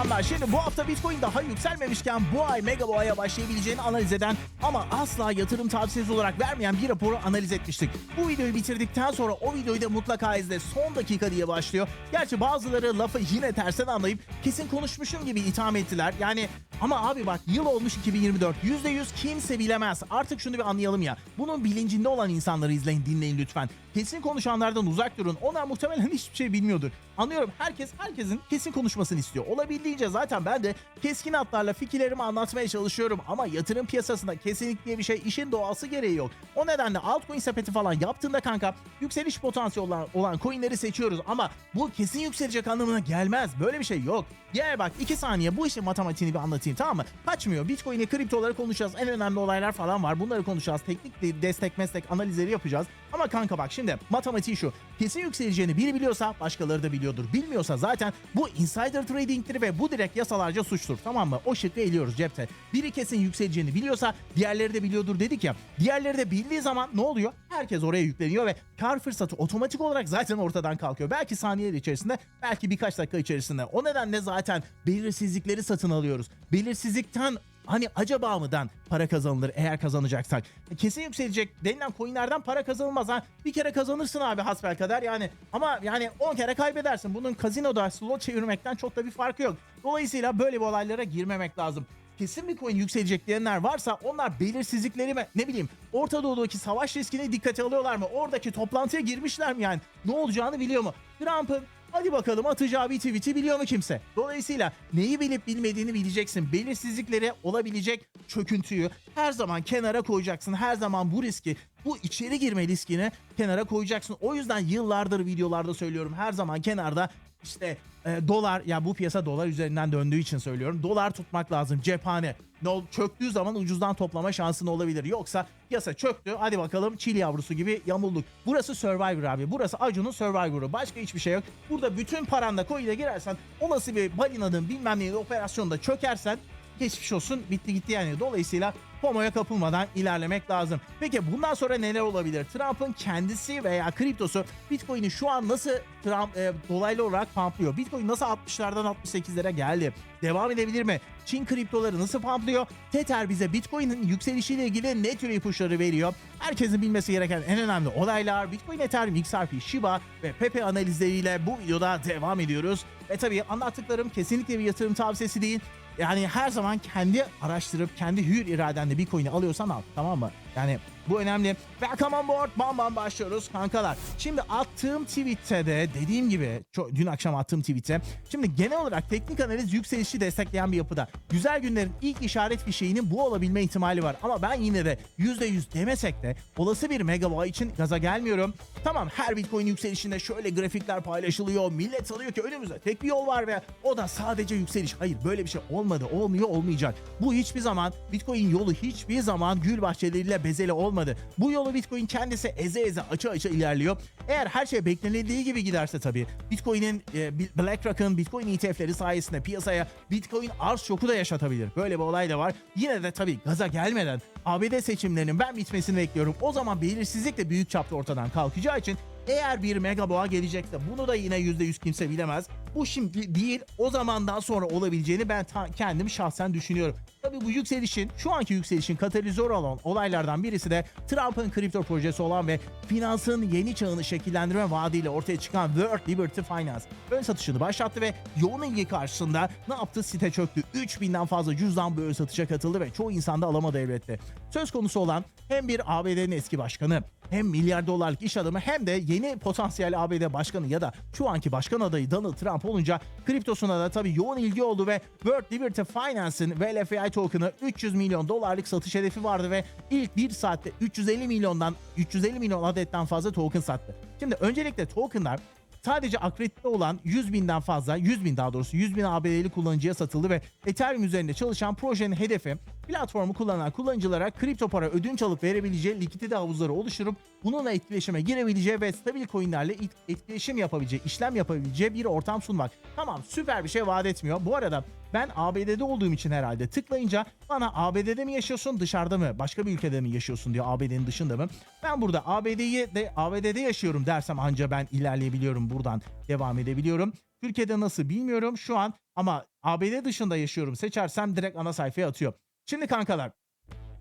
selamlar. Şimdi bu hafta Bitcoin daha yükselmemişken bu ay Mega Boğa'ya başlayabileceğini analiz eden ama asla yatırım tavsiyesi olarak vermeyen bir raporu analiz etmiştik. Bu videoyu bitirdikten sonra o videoyu da mutlaka izle. Son dakika diye başlıyor. Gerçi bazıları lafı yine tersten anlayıp kesin konuşmuşum gibi itham ettiler. Yani ama abi bak yıl olmuş 2024. %100 kimse bilemez. Artık şunu bir anlayalım ya. Bunun bilincinde olan insanları izleyin dinleyin lütfen. Kesin konuşanlardan uzak durun. Onlar muhtemelen hiçbir şey bilmiyordur. Anlıyorum herkes herkesin kesin konuşmasını istiyor. Olabildiğince zaten ben de keskin hatlarla fikirlerimi anlatmaya çalışıyorum. Ama yatırım piyasasında kesinlik diye bir şey işin doğası gereği yok. O nedenle altcoin sepeti falan yaptığında kanka yükseliş potansiyeli olan, olan coinleri seçiyoruz. Ama bu kesin yükselecek anlamına gelmez. Böyle bir şey yok. Gel bak 2 saniye bu işin matematiğini bir anlatayım tamam mı? Kaçmıyor. Bitcoin'i kriptoları konuşacağız. En önemli olaylar falan var. Bunları konuşacağız. Teknik de- destek meslek analizleri yapacağız. Ama kanka bak şimdi matematiği şu. Kesin yükseleceğini biri biliyorsa başkaları da biliyordur. Bilmiyorsa zaten bu insider trading'tir ve bu direkt yasalarca suçtur. Tamam mı? O şıkkı eliyoruz cepte. Biri kesin yükseleceğini biliyorsa diğerleri de biliyordur dedik ya. Diğerleri de bildiği zaman ne oluyor? Herkes oraya yükleniyor ve kar fırsatı otomatik olarak zaten ortadan kalkıyor. Belki saniyeler içerisinde, belki birkaç dakika içerisinde. O nedenle zaten belirsizlikleri satın alıyoruz. Belirsizlikten hani acaba mıdan para kazanılır eğer kazanacaksak. Kesin yükselecek denilen coinlerden para kazanılmaz ha. Bir kere kazanırsın abi hasbelkader yani. Ama yani 10 kere kaybedersin. Bunun kazinoda slot çevirmekten çok da bir farkı yok. Dolayısıyla böyle bir olaylara girmemek lazım kesin bir coin yükselecek diyenler varsa onlar belirsizlikleri mi ne bileyim Orta Doğu'daki savaş riskini dikkate alıyorlar mı? Oradaki toplantıya girmişler mi yani? Ne olacağını biliyor mu? Trump'ın hadi bakalım atacağı bir tweet'i biliyor mu kimse? Dolayısıyla neyi bilip bilmediğini bileceksin. Belirsizlikleri olabilecek çöküntüyü her zaman kenara koyacaksın. Her zaman bu riski bu içeri girme riskini kenara koyacaksın. O yüzden yıllardır videolarda söylüyorum. Her zaman kenarda işte e, dolar ya bu piyasa dolar üzerinden döndüğü için söylüyorum. Dolar tutmak lazım cephane. Ne çöktüğü zaman ucuzdan toplama şansın olabilir. Yoksa piyasa çöktü. Hadi bakalım çil yavrusu gibi yamulduk. Burası Survivor abi. Burası Acun'un Survivor'u. Başka hiçbir şey yok. Burada bütün paranla coin'e girersen olası bir balinanın bilmem neyin operasyonda çökersen geçmiş olsun bitti gitti yani. Dolayısıyla FOMO'ya kapılmadan ilerlemek lazım. Peki bundan sonra neler olabilir? Trump'ın kendisi veya kriptosu Bitcoin'i şu an nasıl Trump e, dolaylı olarak pumplıyor? Bitcoin nasıl 60'lardan 68'lere geldi? Devam edebilir mi? Çin kriptoları nasıl pumplıyor? Tether bize Bitcoin'in yükselişiyle ilgili ne tür ipuçları veriyor? Herkesin bilmesi gereken en önemli olaylar Bitcoin, Ethereum, XRP, Shiba ve Pepe analizleriyle bu videoda devam ediyoruz. Ve tabii anlattıklarım kesinlikle bir yatırım tavsiyesi değil. Yani her zaman kendi araştırıp kendi hür iradenle bir coin'i alıyorsan al tamam mı? Yani bu önemli. Welcome on board. Bam bam başlıyoruz kankalar. Şimdi attığım tweette de dediğim gibi çok, dün akşam attığım tweette. Şimdi genel olarak teknik analiz yükselişi destekleyen bir yapıda. Güzel günlerin ilk işaret fişeğinin bu olabilme ihtimali var. Ama ben yine de %100 demesek de olası bir megaboğa için gaza gelmiyorum. Tamam her bitcoin yükselişinde şöyle grafikler paylaşılıyor. Millet sanıyor ki önümüzde tek bir yol var ve o da sadece yükseliş. Hayır böyle bir şey olmadı. Olmuyor olmayacak. Bu hiçbir zaman bitcoin yolu hiçbir zaman gül bahçeleriyle bezeli olmadı. Bu yolu bitcoin kendisi eze eze açı açı ilerliyor. Eğer her şey beklenildiği gibi giderse tabii bitcoin'in e, BlackRock'ın bitcoin ETF'leri sayesinde piyasaya bitcoin arz şoku da yaşatabilir. Böyle bir olay da var. Yine de tabii gaza gelmeden ABD seçimlerinin ben bitmesini bekliyorum. O zaman belirsizlik de büyük çapta ortadan kalkacağı için eğer bir mega boğa gelecekse bunu da yine %100 kimse bilemez. Bu şimdi değil o zamandan sonra olabileceğini ben kendim şahsen düşünüyorum. Tabii bu yükselişin şu anki yükselişin katalizörü olan olaylardan birisi de Trump'ın kripto projesi olan ve finansın yeni çağını şekillendirme vaadiyle ortaya çıkan World Liberty Finance ön satışını başlattı ve yoğun ilgi karşısında ne yaptı site çöktü. 3000'den fazla cüzdan böyle satışa katıldı ve çoğu insan da alamadı elbette. Söz konusu olan hem bir ABD'nin eski başkanı hem milyar dolarlık iş adamı hem de yeni potansiyel ABD başkanı ya da şu anki başkan adayı Donald Trump olunca kriptosuna da tabii yoğun ilgi oldu ve World Liberty Finance'ın VLFI token'ı 300 milyon dolarlık satış hedefi vardı ve ilk bir saatte 350 milyondan 350 milyon adetten fazla token sattı. Şimdi öncelikle tokenlar sadece akredite olan 100 binden fazla, 100 bin daha doğrusu 100 bin ABD'li kullanıcıya satıldı ve Ethereum üzerinde çalışan projenin hedefi platformu kullanan kullanıcılara kripto para ödünç alıp verebileceği likidite havuzları oluşturup bununla etkileşime girebileceği ve stabil coinlerle et- etkileşim yapabileceği, işlem yapabileceği bir ortam sunmak. Tamam süper bir şey vaat etmiyor. Bu arada ben ABD'de olduğum için herhalde tıklayınca bana ABD'de mi yaşıyorsun dışarıda mı başka bir ülkede mi yaşıyorsun diyor ABD'nin dışında mı? Ben burada ABD'yi de ABD'de yaşıyorum dersem anca ben ilerleyebiliyorum buradan devam edebiliyorum. Türkiye'de nasıl bilmiyorum şu an ama ABD dışında yaşıyorum. Seçersem direkt ana sayfaya atıyor. Şimdi kankalar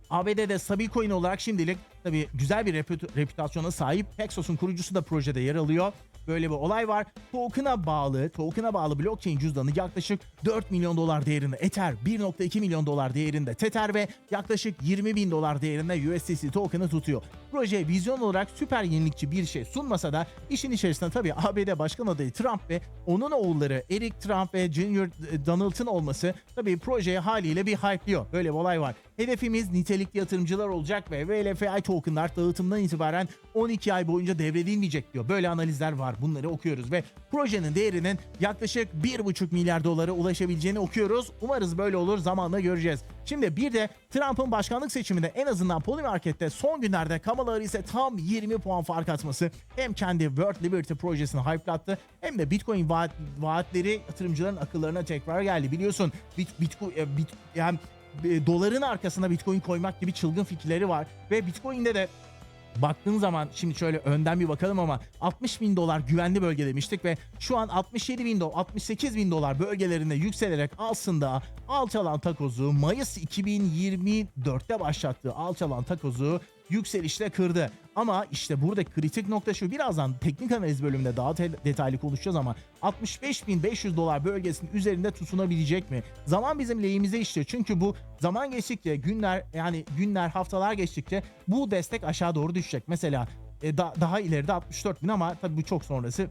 ABD'de stabil coin olarak şimdilik tabii güzel bir reput- reputasyona sahip. Paxos'un kurucusu da projede yer alıyor. Böyle bir olay var. Token'a bağlı, token'a bağlı blockchain cüzdanı yaklaşık 4 milyon dolar değerinde Ether, 1.2 milyon dolar değerinde Tether ve yaklaşık 20 bin dolar değerinde USDC token'ı tutuyor. Proje vizyon olarak süper yenilikçi bir şey sunmasa da işin içerisinde tabii ABD Başkan adayı Trump ve onun oğulları Eric Trump ve Junior Donald'ın olması tabii projeyi haliyle bir hype'liyor. Böyle bir olay var. Hedefimiz nitelikli yatırımcılar olacak ve VLFI tokenlar dağıtımdan itibaren 12 ay boyunca devredilmeyecek diyor. Böyle analizler var. Bunları okuyoruz ve projenin değerinin yaklaşık 1,5 milyar dolara ulaşabileceğini okuyoruz. Umarız böyle olur. Zamanla göreceğiz. Şimdi bir de Trump'ın başkanlık seçiminde en azından Polymarket'te son günlerde Kamala Harris'e tam 20 puan fark atması. Hem kendi World Liberty projesini hype'lattı hem de Bitcoin vaat, vaatleri yatırımcıların akıllarına tekrar geldi. Biliyorsun bit, Bitcoin, e, bit, yani e, doların arkasına Bitcoin koymak gibi çılgın fikirleri var. Ve Bitcoin'de de baktığın zaman şimdi şöyle önden bir bakalım ama 60 bin dolar güvenli bölge demiştik ve şu an 67 bin dolar 68 bin dolar bölgelerinde yükselerek aslında alçalan takozu Mayıs 2024'te başlattığı alçalan takozu yükselişle kırdı. Ama işte burada kritik nokta şu birazdan teknik analiz bölümünde daha detaylı konuşacağız ama 65.500 dolar bölgesinin üzerinde tutunabilecek mi? Zaman bizim lehimize işliyor. Çünkü bu zaman geçtikçe günler yani günler haftalar geçtikçe bu destek aşağı doğru düşecek. Mesela e, da- daha ileride 64 bin ama tabii bu çok sonrası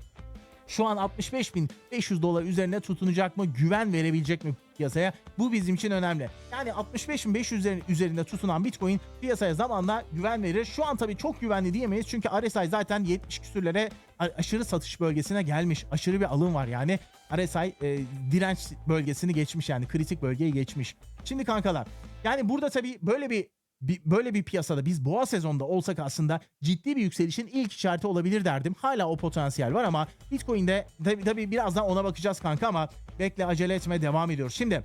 şu an 65.500 dolar üzerine tutunacak mı? Güven verebilecek mi piyasaya? Bu bizim için önemli. Yani 65.500 üzerinde tutunan Bitcoin piyasaya zamanla güven verir. Şu an tabii çok güvenli diyemeyiz. Çünkü RSI zaten 70 küsürlere aşırı satış bölgesine gelmiş. Aşırı bir alım var yani. RSI e, direnç bölgesini geçmiş yani kritik bölgeyi geçmiş. Şimdi kankalar yani burada tabii böyle bir- böyle bir piyasada biz boğa sezonda olsak aslında ciddi bir yükselişin ilk işareti olabilir derdim. Hala o potansiyel var ama Bitcoin'de tabii, tabii birazdan ona bakacağız kanka ama bekle acele etme devam ediyoruz. Şimdi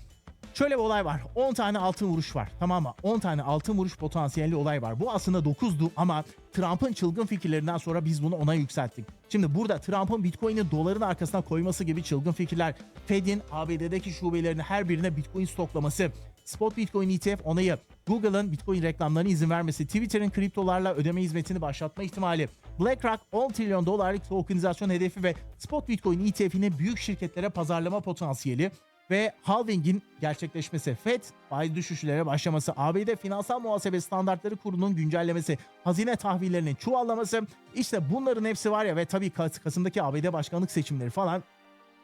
şöyle bir olay var. 10 tane altın vuruş var. Tamam mı? 10 tane altın vuruş potansiyelli olay var. Bu aslında 9'du ama Trump'ın çılgın fikirlerinden sonra biz bunu ona yükselttik. Şimdi burada Trump'ın Bitcoin'i doların arkasına koyması gibi çılgın fikirler, Fed'in ABD'deki şubelerini her birine Bitcoin stoklaması, Spot Bitcoin ETF onayı, Google'ın Bitcoin reklamlarına izin vermesi, Twitter'ın kriptolarla ödeme hizmetini başlatma ihtimali, BlackRock 10 trilyon dolarlık tokenizasyon hedefi ve Spot Bitcoin ETF'ini büyük şirketlere pazarlama potansiyeli ve halvingin gerçekleşmesi, FED faiz düşüşlere başlaması, ABD Finansal Muhasebe Standartları Kurulu'nun güncellemesi, hazine tahvillerinin çuvallaması, işte bunların hepsi var ya ve tabii Kas- Kasım'daki ABD başkanlık seçimleri falan.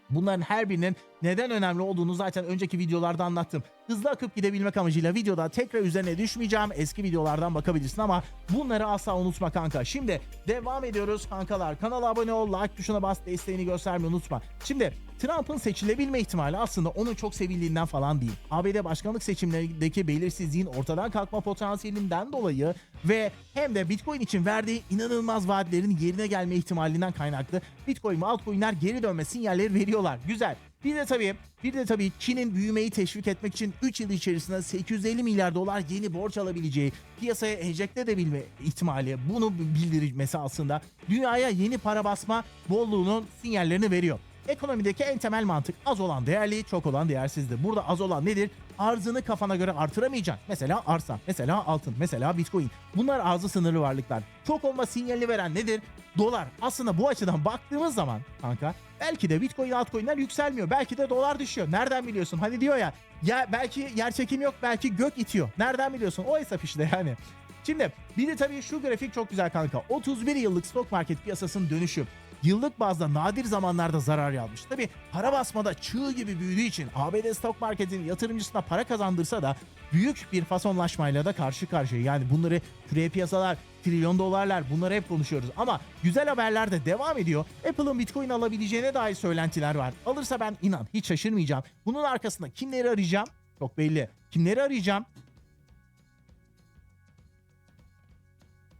Bunların her birinin neden önemli olduğunu zaten önceki videolarda anlattım. Hızlı akıp gidebilmek amacıyla videoda tekrar üzerine düşmeyeceğim. Eski videolardan bakabilirsin ama bunları asla unutma kanka. Şimdi devam ediyoruz kankalar. Kanala abone ol, like tuşuna bas, desteğini göstermeyi unutma. Şimdi Trump'ın seçilebilme ihtimali aslında onun çok sevildiğinden falan değil. ABD başkanlık seçimlerindeki belirsizliğin ortadan kalkma potansiyelinden dolayı ve hem de Bitcoin için verdiği inanılmaz vaatlerin yerine gelme ihtimalinden kaynaklı Bitcoin ve altcoin'ler geri dönme sinyalleri veriyorlar. Güzel. Bir de tabii bir de tabii Çin'in büyümeyi teşvik etmek için 3 yıl içerisinde 850 milyar dolar yeni borç alabileceği, piyasaya enjekte edebilme ihtimali, bunu bildirmesi aslında dünyaya yeni para basma bolluğunun sinyallerini veriyor. Ekonomideki en temel mantık az olan değerli, çok olan değersizdir. Burada az olan nedir? Arzını kafana göre artıramayacaksın. Mesela arsa, mesela altın, mesela bitcoin. Bunlar arzı sınırlı varlıklar. Çok olma sinyalini veren nedir? Dolar. Aslında bu açıdan baktığımız zaman kanka belki de bitcoin altcoin'ler yükselmiyor. Belki de dolar düşüyor. Nereden biliyorsun? Hani diyor ya ya belki yer çekim yok belki gök itiyor. Nereden biliyorsun? O hesap işte yani. Şimdi bir de tabii şu grafik çok güzel kanka. 31 yıllık stok market piyasasının dönüşü yıllık bazda nadir zamanlarda zarar yazmış. Tabi para basmada çığ gibi büyüdüğü için ABD stok marketin yatırımcısına para kazandırsa da büyük bir fasonlaşmayla da karşı karşıya. Yani bunları küre piyasalar, trilyon dolarlar bunları hep konuşuyoruz. Ama güzel haberler de devam ediyor. Apple'ın Bitcoin alabileceğine dair söylentiler var. Alırsa ben inan hiç şaşırmayacağım. Bunun arkasında kimleri arayacağım? Çok belli. Kimleri arayacağım?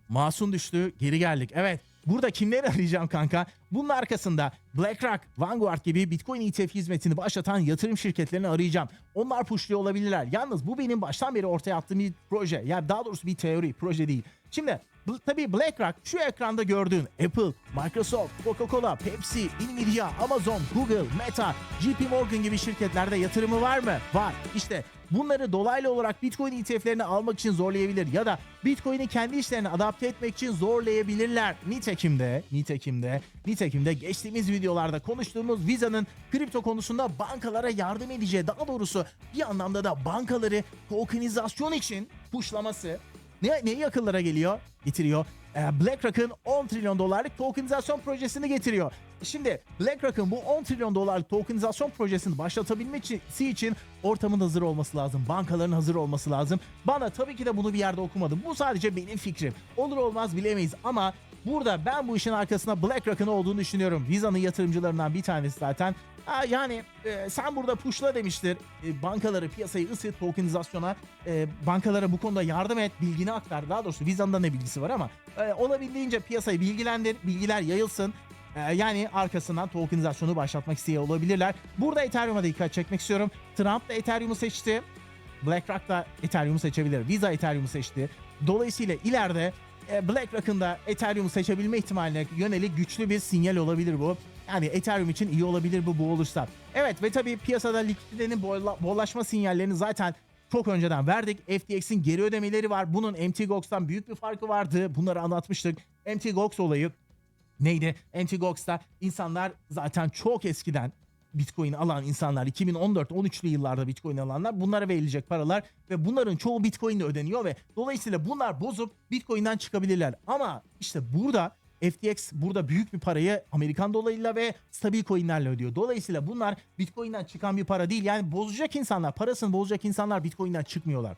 Masum düştü, geri geldik. Evet, burada kimleri arayacağım kanka? Bunun arkasında BlackRock, Vanguard gibi Bitcoin ETF hizmetini başlatan yatırım şirketlerini arayacağım. Onlar pushluyor olabilirler. Yalnız bu benim baştan beri ortaya attığım bir proje. Yani daha doğrusu bir teori, proje değil. Şimdi Tabii BlackRock şu ekranda gördüğün Apple, Microsoft, Coca-Cola, Pepsi, Nvidia, Amazon, Google, Meta, JP Morgan gibi şirketlerde yatırımı var mı? Var. İşte bunları dolaylı olarak Bitcoin ETF'lerini almak için zorlayabilir ya da Bitcoin'i kendi işlerine adapte etmek için zorlayabilirler. Nitekim de, nitekim de, nitekim de geçtiğimiz videolarda konuştuğumuz Visa'nın kripto konusunda bankalara yardım edeceği, daha doğrusu bir anlamda da bankaları tokenizasyon için pushlaması ne, neyi akıllara geliyor? Getiriyor. Ee, BlackRock'ın 10 trilyon dolarlık tokenizasyon projesini getiriyor. Şimdi BlackRock'ın bu 10 trilyon dolarlık tokenizasyon projesini başlatabilmesi için ortamın hazır olması lazım. Bankaların hazır olması lazım. Bana tabii ki de bunu bir yerde okumadım. Bu sadece benim fikrim. Olur olmaz bilemeyiz ama burada ben bu işin arkasında BlackRock'ın olduğunu düşünüyorum. Visa'nın yatırımcılarından bir tanesi zaten. Ha, yani e, sen burada pushla demiştir. E, bankaları piyasayı ısıt tokenizasyona. E, bankalara bu konuda yardım et. Bilgini aktar. Daha doğrusu Visa'nın da ne bilgisi var ama e, olabildiğince piyasayı bilgilendir. Bilgiler yayılsın. E, yani arkasından tokenizasyonu başlatmak istiyor olabilirler. Burada Ethereum'a dikkat çekmek istiyorum. Trump da Ethereum'u seçti. BlackRock da Ethereum'u seçebilir. Visa Ethereum'u seçti. Dolayısıyla ileride e, BlackRock'ın da Ethereum'u seçebilme ihtimaline yönelik güçlü bir sinyal olabilir bu. Yani Ethereum için iyi olabilir bu bu olursa. Evet ve tabii piyasada likiditenin bolla- bollaşma sinyallerini zaten çok önceden verdik. FTX'in geri ödemeleri var. Bunun MTGOX'tan büyük bir farkı vardı. Bunları anlatmıştık. MTGOX olayı neydi? MTGOX'ta insanlar zaten çok eskiden Bitcoin alan insanlar 2014-13'lü yıllarda Bitcoin alanlar bunlara verilecek paralar ve bunların çoğu Bitcoin'le ödeniyor ve dolayısıyla bunlar bozup Bitcoin'den çıkabilirler. Ama işte burada FTX burada büyük bir parayı Amerikan dolarıyla ve stabil coinlerle ödüyor. Dolayısıyla bunlar Bitcoin'den çıkan bir para değil. Yani bozacak insanlar, parasını bozacak insanlar Bitcoin'den çıkmıyorlar.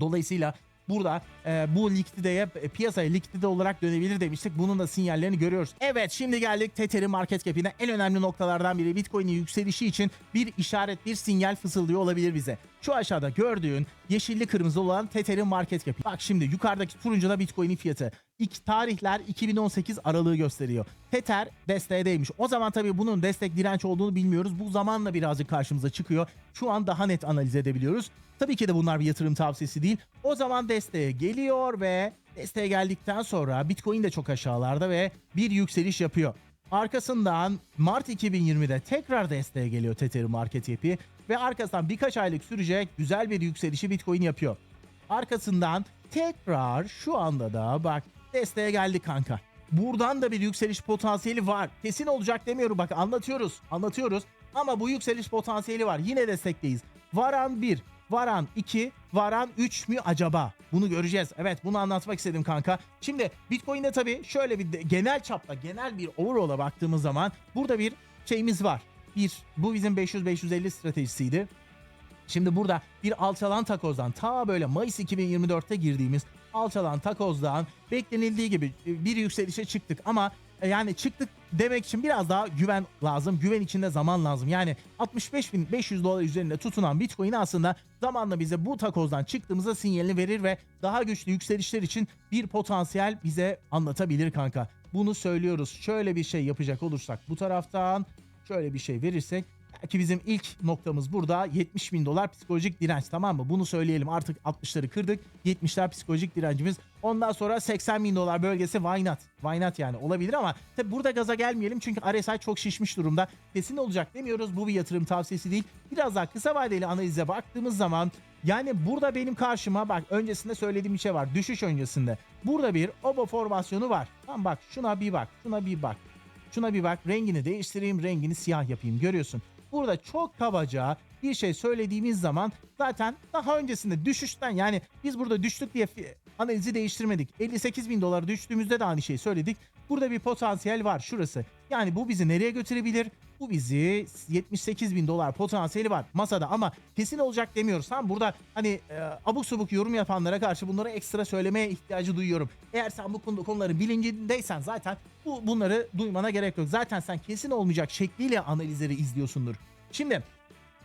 Dolayısıyla burada e, bu likiditeye e, piyasaya likidite olarak dönebilir demiştik. Bunun da sinyallerini görüyoruz. Evet şimdi geldik Tether'in market cap'ine. En önemli noktalardan biri Bitcoin'in yükselişi için bir işaret, bir sinyal fısıldıyor olabilir bize. Şu aşağıda gördüğün yeşilli kırmızı olan Tether'in market cap'i. Bak şimdi yukarıdaki turuncuda Bitcoin'in fiyatı. İlk tarihler 2018 aralığı gösteriyor. Tether desteğdeymiş. O zaman tabii bunun destek direnç olduğunu bilmiyoruz. Bu zamanla birazcık karşımıza çıkıyor. Şu an daha net analiz edebiliyoruz. Tabii ki de bunlar bir yatırım tavsiyesi değil. O zaman desteğe geliyor ve desteğe geldikten sonra Bitcoin de çok aşağılarda ve bir yükseliş yapıyor. Arkasından Mart 2020'de tekrar desteğe geliyor Tether'in market cap'i ve arkasından birkaç aylık sürecek güzel bir yükselişi Bitcoin yapıyor. Arkasından tekrar şu anda da bak desteğe geldi kanka. Buradan da bir yükseliş potansiyeli var. Kesin olacak demiyorum bak anlatıyoruz. Anlatıyoruz. Ama bu yükseliş potansiyeli var. Yine destekteyiz. Varan 1, Varan 2, Varan 3 mü acaba? Bunu göreceğiz. Evet bunu anlatmak istedim kanka. Şimdi Bitcoin'de tabii şöyle bir genel çapta, genel bir overall'a baktığımız zaman burada bir şeyimiz var. Bir, bu bizim 500-550 stratejisiydi. Şimdi burada bir alçalan takozdan ta böyle Mayıs 2024'te girdiğimiz alçalan takozdan beklenildiği gibi e, bir yükselişe çıktık ama e, yani çıktık demek için biraz daha güven lazım. Güven içinde zaman lazım. Yani 65.500 dolar üzerinde tutunan Bitcoin aslında zamanla bize bu takozdan çıktığımızda sinyalini verir ve daha güçlü yükselişler için bir potansiyel bize anlatabilir kanka. Bunu söylüyoruz. Şöyle bir şey yapacak olursak bu taraftan şöyle bir şey verirsek Belki bizim ilk noktamız burada 70 bin dolar psikolojik direnç tamam mı? Bunu söyleyelim artık 60'ları kırdık. 70'ler psikolojik direncimiz. Ondan sonra 80 bin dolar bölgesi why not? Why not yani olabilir ama tabi burada gaza gelmeyelim çünkü RSI çok şişmiş durumda. Kesin olacak demiyoruz. Bu bir yatırım tavsiyesi değil. Biraz daha kısa vadeli analize baktığımız zaman yani burada benim karşıma bak öncesinde söylediğim bir şey var. Düşüş öncesinde. Burada bir oba formasyonu var. Tamam bak şuna bir bak. Şuna bir bak. Şuna bir bak. Rengini değiştireyim. Rengini siyah yapayım. Görüyorsun. Burada çok kabaca bir şey söylediğimiz zaman zaten daha öncesinde düşüşten yani biz burada düştük diye analizi değiştirmedik. 58 bin dolara düştüğümüzde de aynı şeyi söyledik. Burada bir potansiyel var şurası. Yani bu bizi nereye götürebilir? Bu bizi 78 bin dolar potansiyeli var masada ama kesin olacak demiyoruz. Tamam burada hani e, abuk subuk yorum yapanlara karşı bunları ekstra söylemeye ihtiyacı duyuyorum. Eğer sen bu konu, konuları bilincindeysen zaten bu bunları duymana gerek yok. Zaten sen kesin olmayacak şekliyle analizleri izliyorsundur. Şimdi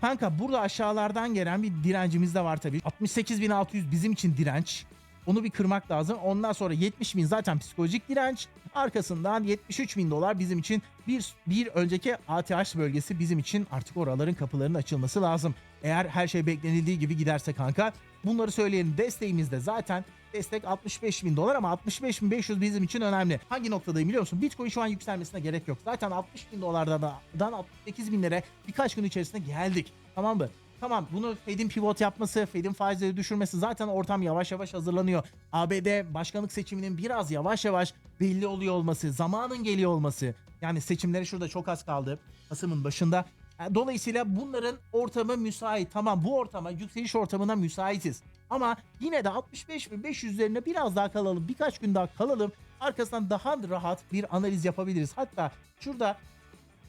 kanka burada aşağılardan gelen bir direncimiz de var tabii. 68.600 bizim için direnç. Onu bir kırmak lazım. Ondan sonra 70 bin zaten psikolojik direnç. Arkasından 73 bin dolar bizim için bir, bir önceki ATH bölgesi bizim için artık oraların kapılarının açılması lazım. Eğer her şey beklenildiği gibi giderse kanka bunları söyleyelim. Desteğimiz de zaten Destek 65 bin dolar ama 65 bin 500 bizim için önemli. Hangi noktadayım biliyor musun? Bitcoin şu an yükselmesine gerek yok. Zaten 60 bin dolardan 68 binlere birkaç gün içerisinde geldik. Tamam mı? Tamam bunu Fed'in pivot yapması, Fed'in faizleri düşürmesi zaten ortam yavaş yavaş hazırlanıyor. ABD başkanlık seçiminin biraz yavaş yavaş belli oluyor olması, zamanın geliyor olması. Yani seçimlere şurada çok az kaldı. Kasım'ın başında. Yani Dolayısıyla bunların ortamı müsait. Tamam bu ortama, yükseliş ortamına müsaitiz. Ama yine de 65.500 üzerine biraz daha kalalım. Birkaç gün daha kalalım. Arkasından daha rahat bir analiz yapabiliriz. Hatta şurada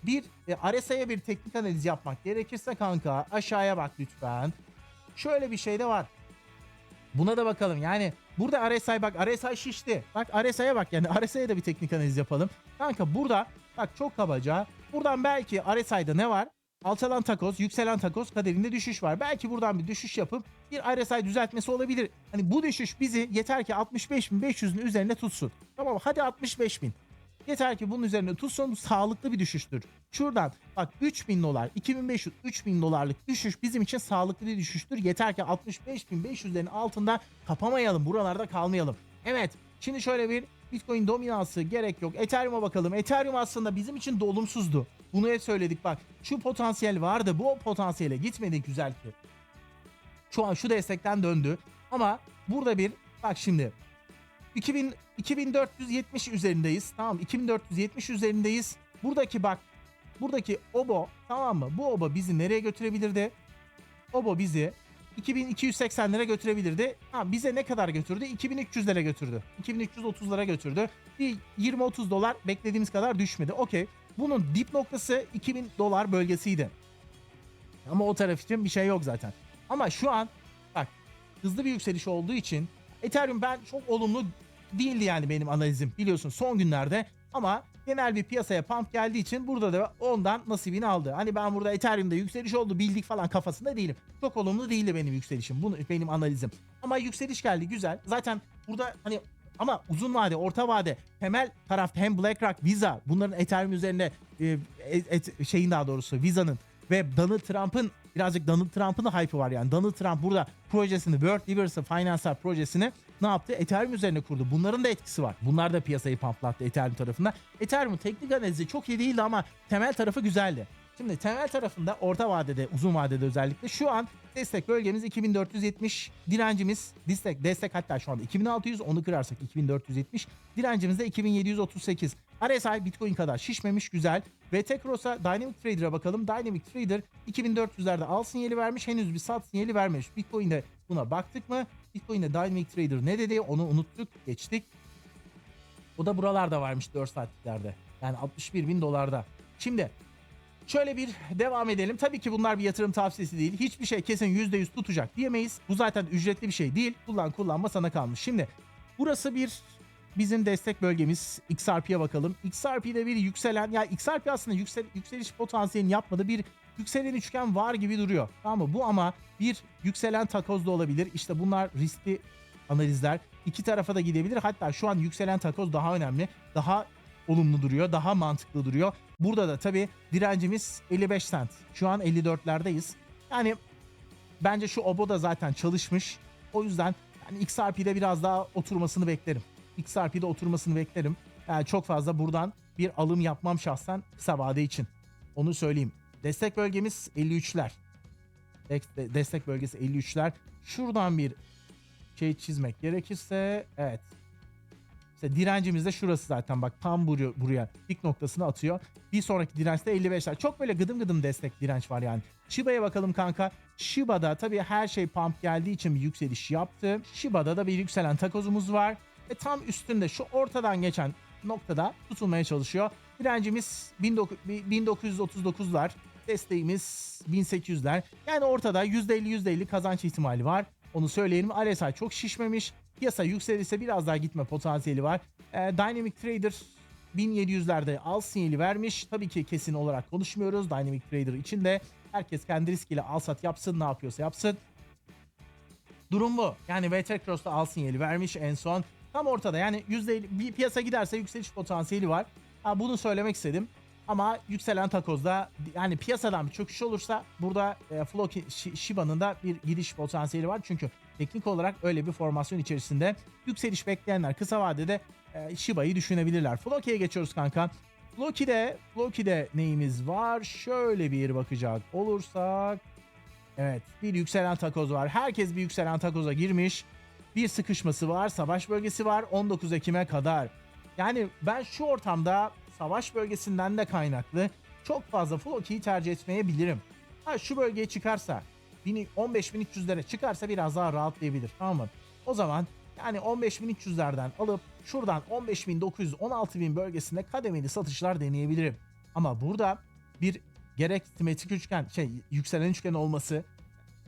bir e, RSI'ye bir teknik analiz yapmak gerekirse kanka aşağıya bak lütfen. Şöyle bir şey de var. Buna da bakalım. Yani burada RSI bak RSI şişti. Bak RSI'ye bak yani RSI'ye de bir teknik analiz yapalım. Kanka burada bak çok kabaca. Buradan belki RSI'da ne var? Alçalan takoz, yükselen takoz kaderinde düşüş var. Belki buradan bir düşüş yapıp bir RSI düzeltmesi olabilir. Hani bu düşüş bizi yeter ki 65.500'ün üzerine tutsun. Tamam hadi 65.000. Yeter ki bunun üzerine tutsun sağlıklı bir düşüştür. Şuradan bak 3000 dolar, 2500, 3000 dolarlık düşüş bizim için sağlıklı bir düşüştür. Yeter ki 65.500'lerin altında kapamayalım. Buralarda kalmayalım. Evet şimdi şöyle bir Bitcoin dominansı gerek yok. Ethereum'a bakalım. Ethereum aslında bizim için de olumsuzdu. Bunu hep söyledik bak. Şu potansiyel vardı. Bu potansiyele gitmedi güzel ki. Şu an şu destekten döndü. Ama burada bir bak şimdi 2000 2470 üzerindeyiz. Tamam 2470 üzerindeyiz. Buradaki bak buradaki obo tamam mı? Bu obo bizi nereye götürebilirdi? Obo bizi 2280'lere götürebilirdi. Ha bize ne kadar götürdü? 2300'lere götürdü. 2330'lara götürdü. Bir 20-30 dolar beklediğimiz kadar düşmedi. Okey. Bunun dip noktası 2000 dolar bölgesiydi. Ama o taraf için bir şey yok zaten. Ama şu an bak hızlı bir yükseliş olduğu için Ethereum ben çok olumlu değildi yani benim analizim biliyorsun son günlerde ama genel bir piyasaya pump geldiği için burada da ondan nasibini aldı. Hani ben burada Ethereum'da yükseliş oldu bildik falan kafasında değilim. Çok olumlu değildi benim yükselişim. Bunu benim analizim. Ama yükseliş geldi güzel. Zaten burada hani ama uzun vade, orta vade temel tarafta hem BlackRock, Visa bunların Ethereum üzerine e, et, şeyin daha doğrusu Visa'nın ve Donald Trump'ın birazcık Donald Trump'ın da hype'ı var yani. Donald Trump burada projesini World Universal Financial projesini ne yaptı? Ethereum üzerine kurdu. Bunların da etkisi var. Bunlar da piyasayı pamplattı Ethereum tarafında. Ethereum'un teknik analizi çok iyi değildi ama temel tarafı güzeldi. Şimdi temel tarafında orta vadede, uzun vadede özellikle şu an destek bölgemiz 2470, direncimiz destek destek hatta şu anda 2600 onu kırarsak 2470, direncimiz de 2738. RSI Bitcoin kadar şişmemiş güzel. VT Cross'a Dynamic Trader'a bakalım. Dynamic Trader 2400'lerde al sinyali vermiş. Henüz bir sat sinyali vermemiş. Bitcoin'de buna baktık mı? Bitcoin'de Dynamic Trader ne dedi? Onu unuttuk. Geçtik. O da buralarda varmış 4 saatliklerde. Yani 61 bin dolarda. Şimdi Şöyle bir devam edelim. Tabii ki bunlar bir yatırım tavsiyesi değil. Hiçbir şey kesin %100 tutacak diyemeyiz. Bu zaten ücretli bir şey değil. Kullan kullanma sana kalmış. Şimdi burası bir bizim destek bölgemiz. XRP'ye bakalım. XRP'de bir yükselen ya XRP aslında yüksel, yükseliş potansiyelini yapmadı. Bir yükselen üçgen var gibi duruyor. Tamam mı? Bu ama bir yükselen takoz da olabilir. İşte bunlar riskli analizler. İki tarafa da gidebilir. Hatta şu an yükselen takoz daha önemli. Daha olumlu duruyor. Daha mantıklı duruyor. Burada da tabii direncimiz 55 cent. Şu an 54'lerdeyiz. Yani bence şu obo da zaten çalışmış. O yüzden yani XRP'de biraz daha oturmasını beklerim. XRP'de oturmasını beklerim. Yani çok fazla buradan bir alım yapmam şahsen kısa vade için. Onu söyleyeyim. Destek bölgemiz 53'ler. Dek- Destek bölgesi 53'ler. Şuradan bir şey çizmek gerekirse evet işte direncimiz de şurası zaten bak tam buraya, buraya pik noktasını atıyor. Bir sonraki direnç de 55'ler. Çok böyle gıdım gıdım destek direnç var yani. Shiba'ya bakalım kanka. Shiba'da tabii her şey pump geldiği için bir yükseliş yaptı. Shiba'da da bir yükselen takozumuz var. Ve tam üstünde şu ortadan geçen noktada tutulmaya çalışıyor. Direncimiz 1939'lar. Desteğimiz 1800'ler. Yani ortada %50 %50 kazanç ihtimali var. Onu söyleyelim. RSI çok şişmemiş. Piyasa yükselirse biraz daha gitme potansiyeli var. Ee, Dynamic Trader 1700'lerde al sinyali vermiş. Tabii ki kesin olarak konuşmuyoruz. Dynamic Trader için de herkes kendi riskiyle al sat yapsın ne yapıyorsa yapsın. Durum bu. Yani VT Cross'ta al sinyali vermiş en son. Tam ortada yani %50 bir piyasa giderse yükseliş potansiyeli var. Ha, bunu söylemek istedim. Ama yükselen takozda yani piyasadan bir çöküş olursa burada e, Floki Shiba'nın da bir gidiş potansiyeli var. Çünkü teknik olarak öyle bir formasyon içerisinde yükseliş bekleyenler kısa vadede e, Shiba'yı düşünebilirler. Floki'ye geçiyoruz kanka. Floki'de, Floki'de neyimiz var? Şöyle bir bakacak olursak Evet bir yükselen takoz var. Herkes bir yükselen takoza girmiş. Bir sıkışması var. Savaş bölgesi var 19 Ekim'e kadar. Yani ben şu ortamda savaş bölgesinden de kaynaklı çok fazla Floki'yi tercih etmeyebilirim. Ha şu bölgeye çıkarsa 15.300'lere çıkarsa biraz daha rahatlayabilir tamam mı? O zaman yani 15.300'lerden alıp şuradan 15.900 16.000 bölgesinde kademeli satışlar deneyebilirim. Ama burada bir gerek simetrik üçgen şey yükselen üçgen olması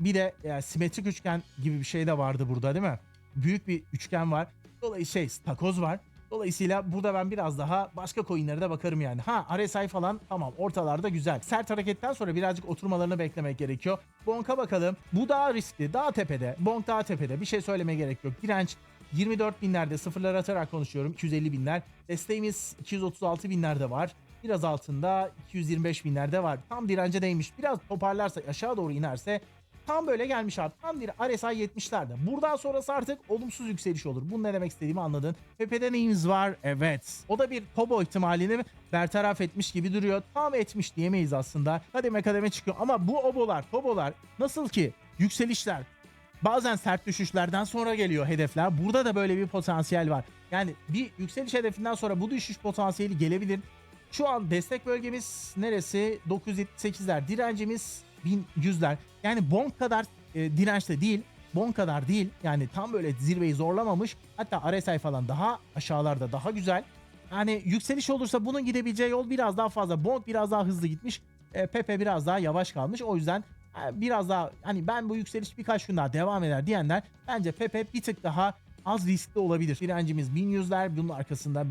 bir de yani simetrik üçgen gibi bir şey de vardı burada değil mi? Büyük bir üçgen var. Dolayısıyla şey takoz var. Dolayısıyla burada ben biraz daha başka coinlere de bakarım yani. Ha RSI falan tamam ortalarda güzel. Sert hareketten sonra birazcık oturmalarını beklemek gerekiyor. Bonk'a bakalım. Bu daha riskli. Daha tepede. Bonk daha tepede. Bir şey söylemeye gerek yok. Direnç 24 binlerde sıfırlar atarak konuşuyorum. 250 binler. Desteğimiz 236 binlerde var. Biraz altında 225 binlerde var. Tam dirence değmiş. Biraz toparlarsa aşağı doğru inerse tam böyle gelmiş abi. Tam bir RSI 70'lerde. Buradan sonrası artık olumsuz yükseliş olur. Bunu ne demek istediğimi anladın. Pepe'de neyimiz var? Evet. O da bir Tobo ihtimalini bertaraf etmiş gibi duruyor. Tam etmiş diyemeyiz aslında. Kademe kademe çıkıyor. Ama bu obolar, tobolar nasıl ki yükselişler Bazen sert düşüşlerden sonra geliyor hedefler. Burada da böyle bir potansiyel var. Yani bir yükseliş hedefinden sonra bu düşüş potansiyeli gelebilir. Şu an destek bölgemiz neresi? 978'ler. Direncimiz 1100'ler. Yani Bonk kadar e, dirençte değil. Bonk kadar değil. Yani tam böyle zirveyi zorlamamış. Hatta RSI falan daha aşağılarda daha güzel. Yani yükseliş olursa bunun gidebileceği yol biraz daha fazla. Bonk biraz daha hızlı gitmiş. E, Pepe biraz daha yavaş kalmış. O yüzden e, biraz daha hani ben bu yükseliş birkaç gün daha devam eder diyenler bence Pepe bir tık daha az riskli olabilir. Direncimiz 1100'ler bunun arkasında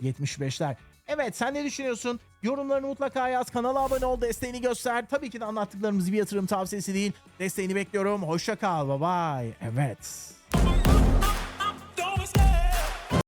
1175'ler. Evet sen ne düşünüyorsun? Yorumlarını mutlaka yaz. Kanala abone ol. Desteğini göster. Tabii ki de anlattıklarımız bir yatırım tavsiyesi değil. Desteğini bekliyorum. Hoşça kal. Bye bye. Evet.